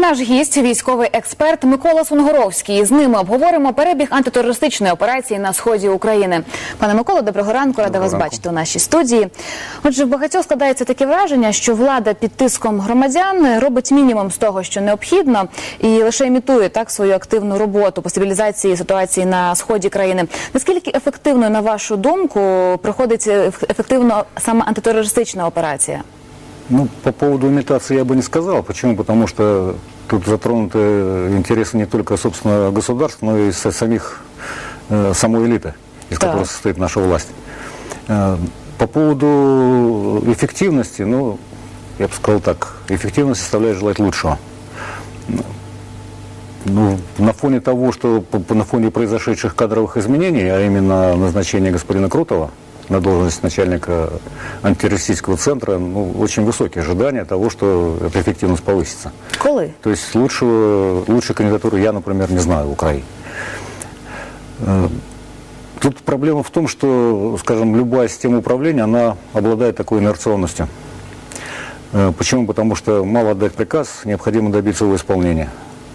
Наш гість, військовий експерт Микола Сунгоровський. З ними обговоримо перебіг антитерористичної операції на сході України. Пане Миколо, доброго ранку. Рада вас бачити у нашій студії. Отже, в багатьох складається таке враження, що влада під тиском громадян робить мінімум з того, що необхідно, і лише імітує так свою активну роботу по стабілізації ситуації на сході країни. Наскільки ефективною, на вашу думку, проходить ефективно саме антитерористична операція? Ну, по поводу имитации я бы не сказал. Почему? Потому что тут затронуты интересы не только, собственно, государств, но и самих, э, самой элиты, из Так. которой состоит наша власть. Э, По поводу эффективности, ну, я бы сказал так, эффективность составляет желать лучшего. Ну, на фоне того, что на фоне произошедших кадровых изменений, а именно назначения господина Крутова на должность начальника антитеррористического центра, ну, очень высокие ожидания того, что эта эффективность повысится. Коли? То есть лучшего, лучшей кандидатуры я, например, не знаю в Украине. Э, Тут проблема в том, что, скажем, любая система управления, она обладает такой инерционностью. Э, Почему? Потому что мало отдать приказ, необходимо добиться его исполнения.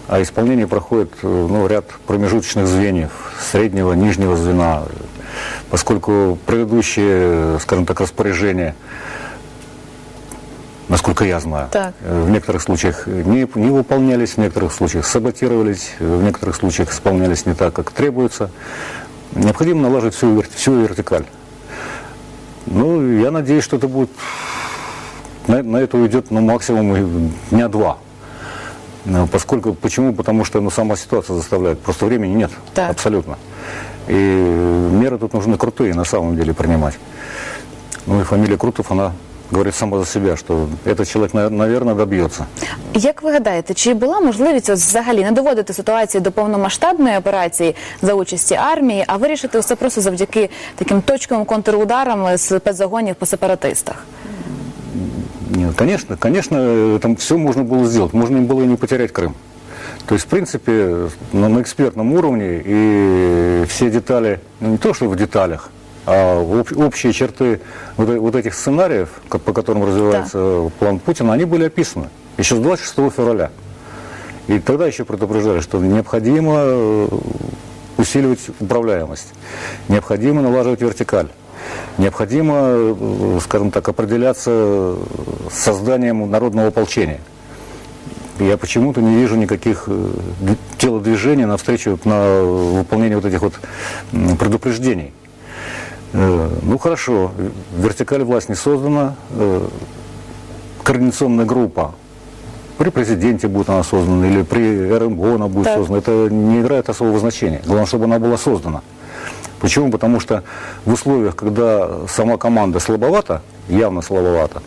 А исполнение проходит э, ну, ряд промежуточных звеньев, среднего, нижнего звена, поскольку предыдущие, скажем так, распоряжения, насколько я знаю, Так. э, в некоторых случаях не, не выполнялись, в некоторых случаях саботировались, в некоторых случаях исполнялись не так, как требуется. Необходимо налаживать всю, всю вертикаль. Ну, я надеюсь, что это будет на, на это уйдет ну, максимум дня два. Поскольку, почему? Потому что ну, сама ситуация заставляет. Просто времени нет. Так. Абсолютно. И меры тут нужны крутые на самом деле принимать. Ну и фамилия Крутов, она говорит сама за себя, что этот человек, наверное, добьется. Як ви гадаєте, чи була можливість от взагалі не доводити ситуацію до повномасштабної операції за участі армії, а вирішити все просто завдяки таким точковим контрударам з спецзагонів по сепаратистах? Нет, конечно, конечно, э, там все можно было сделать. Можно было и не потерять Крым. То есть, в принципе, на, на экспертном уровне и все детали, ну, не то что в деталях, а об- общие черты вот, вот этих сценариев, ко- по которым развивается план Путина, они были описаны еще с 26 февраля. И тогда еще предупреждали, что необходимо э, усиливать управляемость, необходимо налаживать вертикаль, необходимо, э, скажем так, определяться созданием народного ополчения. Я почему-то не вижу никаких э, телодвижений навстречу на выполнение вот этих вот предупреждений. Э, Ну хорошо, вертикаль власть не создана, э, координационная группа при президенте будет она создана или при РМГО она будет Так. создана, это не играет особого значения. Главное, чтобы она была создана. Почему? Потому что в условиях, когда сама команда слабовата, явно слабовата,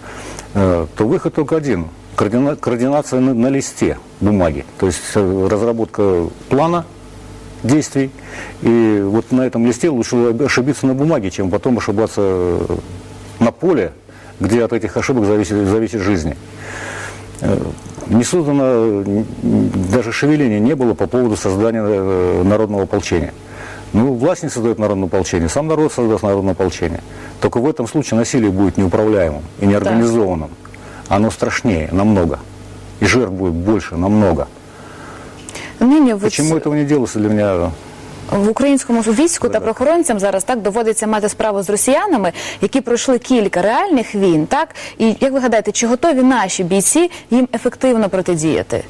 то выход только один. Координа- координация на, на листе бумаги. То есть э, разработка плана действий. И вот на этом листе лучше ошибиться на бумаге, чем потом ошибаться на поле, где от этих ошибок зависит, зависит жизни. Э, Не создано, даже шевеления не было по поводу создания э, народного ополчения. Ну, власть не создает народное ополчение, сам народ создаст народное ополчение. Только в этом случае насилие будет неуправляемым и неорганизованным. Оно страшнее намного. И жертв будет больше намного. Нині в, Почему этого не делается для меня в українському війську та правоохоронцям зараз так доводиться мати справу з росіянами, які пройшли кілька реальних війн. Так і як ви гадаєте, чи готові наші бійці їм ефективно протидіяти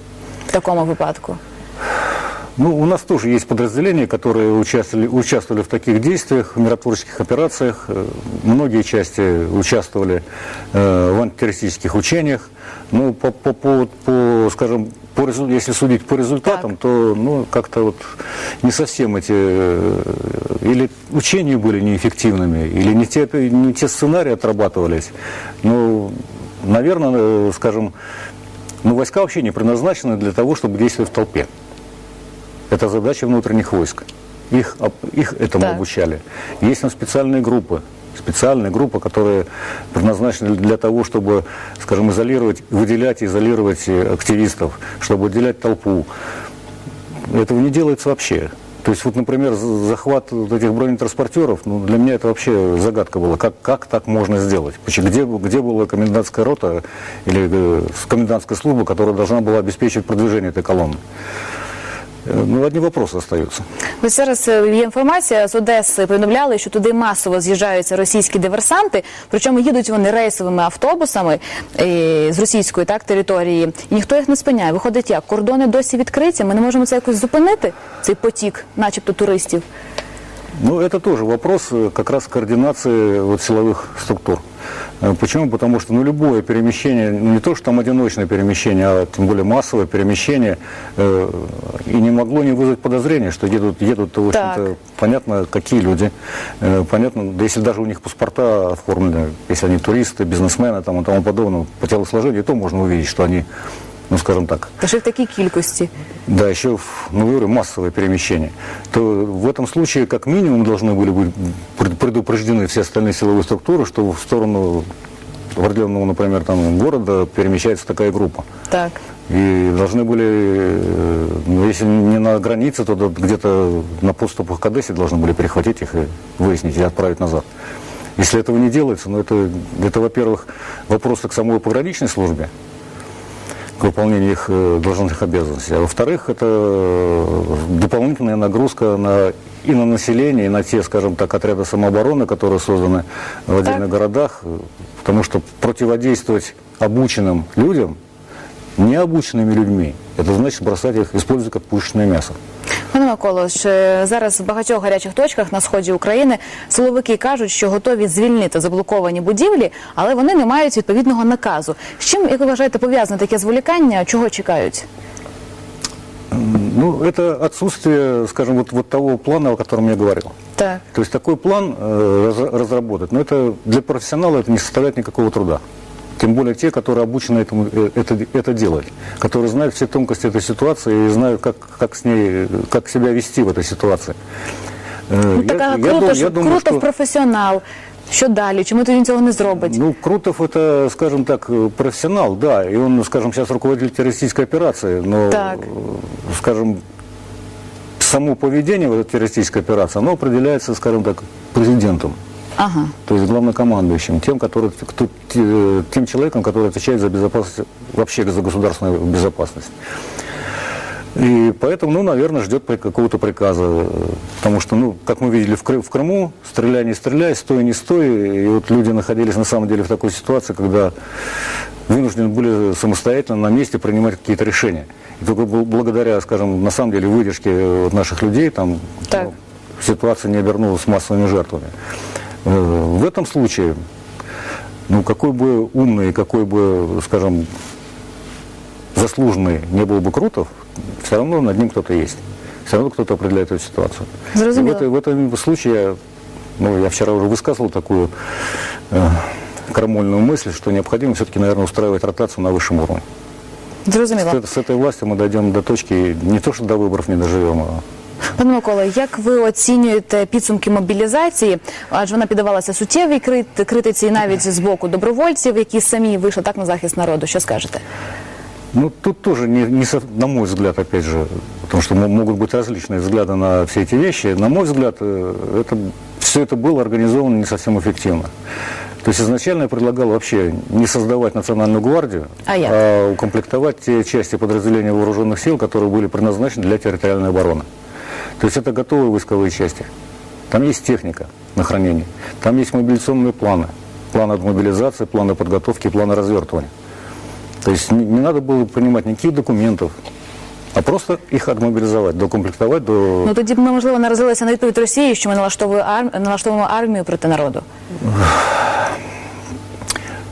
в такому випадку? Ну, у нас тоже есть подразделения, которые участвовали, участвовали в таких действиях, в миротворческих операциях. Э, Многие части участвовали э, в антитеррористических учениях. Ну, по, по, поводу- по, скажем, по, если судить по результатам, то ну, как-то вот не совсем эти э, или учения были неэффективными, или не те, не те сценарии отрабатывались. Ну, наверное, э, скажем, ну, войска вообще не предназначены для того, чтобы действовать в толпе. Это задача внутренних войск. Их, их этому Так. обучали. Есть там специальные группы, специальные группы, которые предназначены для того, чтобы, скажем, изолировать, выделять, изолировать э, активистов, чтобы выделять толпу. Этого не делается вообще. То есть, вот, например, за- захват вот этих бронетранспортеров, ну, для меня это вообще загадка была. Как, как так можно сделать? Где, где была комендантская рота или э, комендантская служба, которая должна была обеспечивать продвижение этой колонны? Э, Ну, одні вопроси остаються. Ось зараз е, є інформація з Одеси. Повідомляли, що туди масово з'їжджаються російські диверсанти. Причому їдуть вони рейсовими автобусами е, з російської так території, і ніхто їх не спиняє. Виходить, як кордони досі відкриті. Ми не можемо це якось зупинити. Цей потік, начебто туристів. Ну, это тоже вопрос э, как раз координации вот, силовых структур. Э, Почему? Потому что ну, любое перемещение, ну, не то, что там одиночное перемещение, а тем более массовое перемещение, э, и не могло не вызвать подозрения, что едут, едут в общем-то, понятно, какие люди, э, понятно, да если даже у них паспорта оформлены, если они туристы, бизнесмены там, и тому подобное, по телосложению, то можно увидеть, что они, ну, скажем так, Та ще й в такій кількості. да, еще, в- ну, говорю, массовое перемещение, то в этом случае как минимум должны были быть пред- предупреждены все остальные силовые структуры, что в сторону определенного, например, там, города перемещается такая группа. Так. И должны были, э, ну, если не на границе, то до- где-то на подступах к Одессе должны были перехватить их и выяснить и отправить назад. Если этого не делается, ну это, это во-первых, вопросы к самой пограничной службе, к выполнению их э, должностных обязанностей. А во-вторых, это э, дополнительная нагрузка на, и на население, и на те, скажем так, отряды самообороны, которые созданы в отдельных городах, э, потому что противодействовать обученным людям, необученными людьми, это значит бросать их, использовать как пушечное мясо. Пане Миколо, ж, е, зараз в багатьох гарячих точках на сході України силовики кажуть, що готові звільнити заблоковані будівлі, але вони не мають відповідного наказу. З чим, як ви вважаєте, пов'язане таке зволікання? Чого чекають? Ну, это отсутствие, скажем, вот, вот того плана, о котором я говорил. Так. То есть такой план э, раз- разработать, но это для профессионала это не составляет никакого труда. Тем более те, которые обучены этому, э, это, это делать, которые знают все тонкости этой ситуации и знают, как, как, с ней, как себя вести в этой ситуации. Э, Ну, така круто, дум- що Крутов професіонал. Що далі? Чому то він цього не зробить? Ну, Крутов это, скажем так, э, профессионал, да, и он, скажем, сейчас руководитель террористической операции, но, Так. э, скажем, само поведение в этой террористической операции, оно определяется, скажем так, президентом. Ага. То есть главнокомандующим, тем, который, кто, те- тем человеком, который отвечает за безопасность, вообще за государственную безопасность. И поэтому, ну, наверное, ждет какого-то приказа. Потому что, ну, как мы видели в, Кры- в Крыму, стреляй, не стреляй, стой, не стой. И вот люди находились на самом деле в такой ситуации, когда вынуждены были самостоятельно на месте принимать какие-то решения. И только бл- благодаря, скажем, на самом деле выдержке наших людей, там, Так. ну, ситуация не обернулась массовыми жертвами. В этом случае, ну, какой бы умный, какой бы, скажем, заслуженный не был бы Крутов, все равно над ним кто-то есть. Все равно кто-то определяет эту ситуацию. В, этой- в этом случае, ну, я вчера уже высказывал такую э, крамольную мысль, что необходимо все-таки, наверное, устраивать ротацию на высшем уровне. Зрозуміло. С, с этой властью мы дойдем до точки, не то, что до выборов не доживем, а Пане Микола, як ви оцінюєте підсумки мобілізації? Адже вона піддавалася суттєвій крит- критиці і навіть з боку добровольців, які самі вийшли так на захист народу. Що скажете? Ну, тут тоже, не, не со- на мой взгляд, опять же, потому что мо- могут быть различные взгляды на все эти вещи, на мой взгляд, э, это, все это было организовано не совсем эффективно. То есть изначально я предлагал вообще не создавать национальную гвардию, А як? укомплектовать те части подразделений вооруженных сил, которые были предназначены для территориальной обороны. То есть это готовые войсковые части. Там есть техника на хранение, там есть мобилизационные планы, планы мобилизации, планы подготовки, планы развертывания. То есть не, не надо было принимать никаких документов, а просто их отмобилизовать, докомплектовать до... Ну тоді б ми можливо наразилися на відповідь Росії, що ми налаштовуємо арм... налаштовуємо армію проти народу.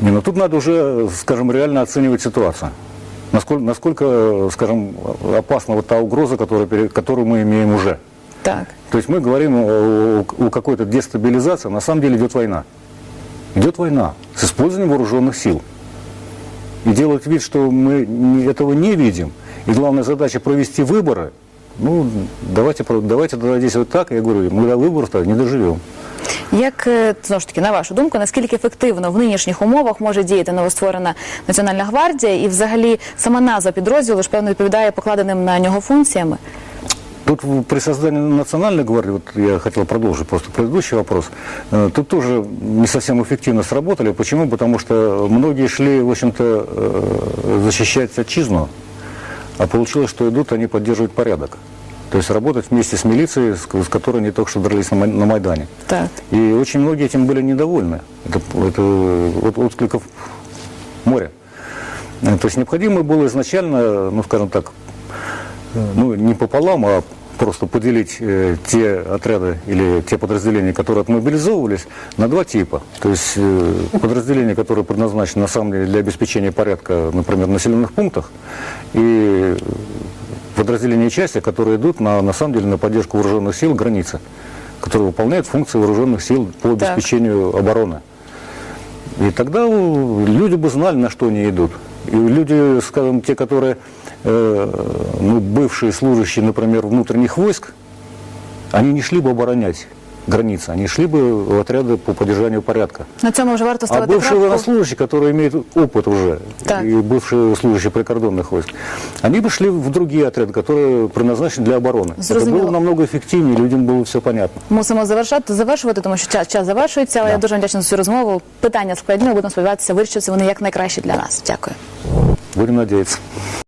Не, ну тут надо уже, скажем, реально оценивать ситуацию. Насколько, насколько скажем, опасна вот та угроза, которая, которую мы имеем уже. Так. То есть мы говорим о, о какой-то дестабилизации, на самом деле идет война. Идет война с использованием вооруженных сил. И делать вид, что мы этого не видим, и главная задача провести выборы, ну, давайте, про- давайте тогда действовать так, я говорю, мы до выборов не доживем. Як е, знову ж таки, на вашу думку, наскільки ефективно в нинішніх умовах може діяти новостворена Національна гвардія і взагалі сама назва підрозділу ж певно відповідає покладеним на нього функціями? Тут в- при создании национальной гвардии, вот я хотел продолжить просто предыдущий вопрос, э, тут тоже не совсем эффективно сработали. Почему? Потому что многие шли, в общем-то, э, защищать отчизну, а получилось, что идут они поддерживать порядок. То есть работать вместе с милицией, с, которой они только что дрались на, Май- на Майдане. Так. И очень многие этим были недовольны. Это, это вот откликов море. Э, То есть необходимо было изначально, ну скажем так, э, ну не пополам, а просто поделить э, те отряды или те подразделения, которые отмобилизовывались, на два типа. То есть э, подразделения, которые предназначены на самом деле для обеспечения порядка, например, в населенных пунктах, и подразделения части, которые идут на, на самом деле на поддержку вооруженных сил границы, которые выполняют функции вооруженных сил по Так. обеспечению обороны. И тогда люди бы знали, на что они идут. И люди, скажем, те, которые э, ну, бывшие служащие, например, внутренних войск, они не шли бы оборонять границы, они шли бы в отряды по поддержанию порядка. На цьому вже варто А ставити бывшие крапку. военнослужащие, которые имеют опыт уже, Так. и бывшие служащие прикордонных войск, они бы шли в другие отряды, которые предназначены для обороны. Это Зрозуміло. было намного эффективнее, людям было все понятно. Мусимо завершати, завершувати, тому що час, час завершується, але Да. я дуже вам вдячна за цю розмову. Питання складні, але будемо сподіватися, вирішаться вони як найкраще для нас. Дякую. Будем надеяться.